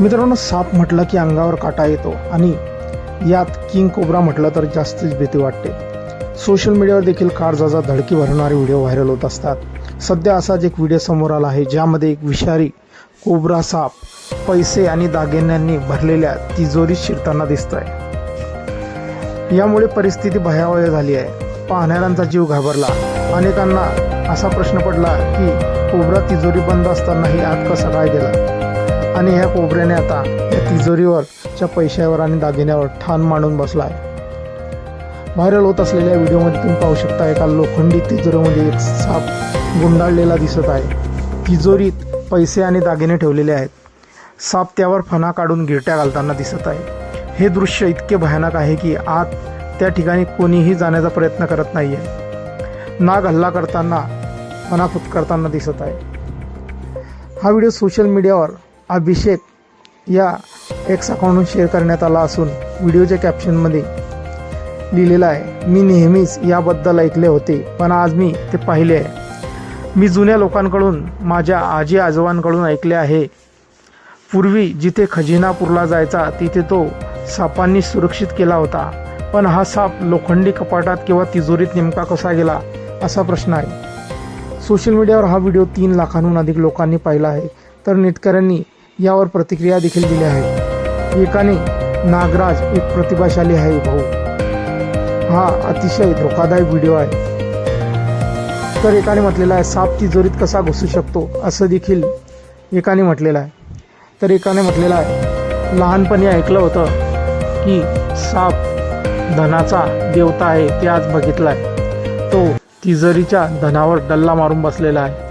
मित्रांनो साप म्हटलं की अंगावर काटा येतो आणि यात किंग कोब्रा म्हटलं तर जास्तच भीती वाटते. सोशल मीडियावर देखील कारजाचा धडकी भरणारे व्हिडिओ व्हायरल होत असतात. सध्या असाच एक व्हिडिओ समोर आला आहे ज्यामध्ये एक विषारी कोब्रा साप पैसे आणि दागिन्यांनी भरलेल्या तिजोरीत शिरताना दिसत आहे यामुळे परिस्थिती भयावह झाली आहे. पाहणाऱ्यांचा जीव घाबरला. अनेकांना असा प्रश्न पडला की कोबरा तिजोरी बंद असतानाही आत कसा काय गेला? आणि ह्या कोबऱ्याने आता या तिजोरीवरच्या पैशावर आणि दागिन्यावर ठाण मांडून बसला आहे व्हायरल होत असलेल्या व्हिडिओमध्ये तुम्ही पाहू शकता एका लोखंडी तिजोरीमध्ये एक साप गुंडाळलेला दिसत आहे. तिजोरीत पैसे आणि दागिने ठेवलेले आहेत. साप त्यावर फणा काढून गिरट्या घालताना दिसत आहे. हे दृश्य इतके भयानक आहे की आत त्या ठिकाणी कोणीही जाण्याचा प्रयत्न करत नाही आहे नाग हल्ला करताना फणा करताना दिसत आहे. हा व्हिडिओ सोशल मीडियावर अभिषेक या एक्स अकाउंटहून शेअर करण्यात आला असून व्हिडिओच्या कॅप्शनमध्ये लिहिलेलं आहे मी नेहमीच याबद्दल ऐकले होते पण आज मी ते पाहिले आहे. मी जुन्या लोकांकडून माझ्या आजी आजोबांकडून ऐकले आहे. पूर्वी जिथे खजिना पुरला जायचा तिथे तो सापांनी सुरक्षित केला होता. पण हा साप लोखंडी कपाटात किंवा तिजोरीत नेमका कसा गेला असा प्रश्न आहे. सोशल मीडियावर हा व्हिडिओ तीन लाखांहून अधिक लोकांनी पाहिला आहे. तर नेटकऱ्यांनी यावर प्रतिक्रिया देखील दिल्या आहेत एकाने नागराज एक प्रतिभाशाली आहे भाऊ. हा अतिशय धोकादायक व्हिडिओ आहे. तर एकाने म्हटलेला आहे साप तिजोरीत कसा घुसू शकतो? असं देखील एकाने म्हटलेलं आहे. तर एकाने म्हटलेलं आहे लहानपणी ऐकलं होतं की साप धनाचा देवता आहे ते आज बघितला आहे तो तिजोरीच्या धनावर डल्ला मारून बसलेला आहे.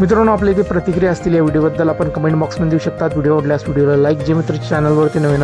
मित्रांनो आपल्या इथे प्रतिक्रिया असतील या व्हिडिओबद्दल आपण कमेंट बॉक्समध्ये देऊ शकतात. व्हिडिओ आवडल्यास व्हिडिओला लाईक जे मित्र चॅनलवरती नवीन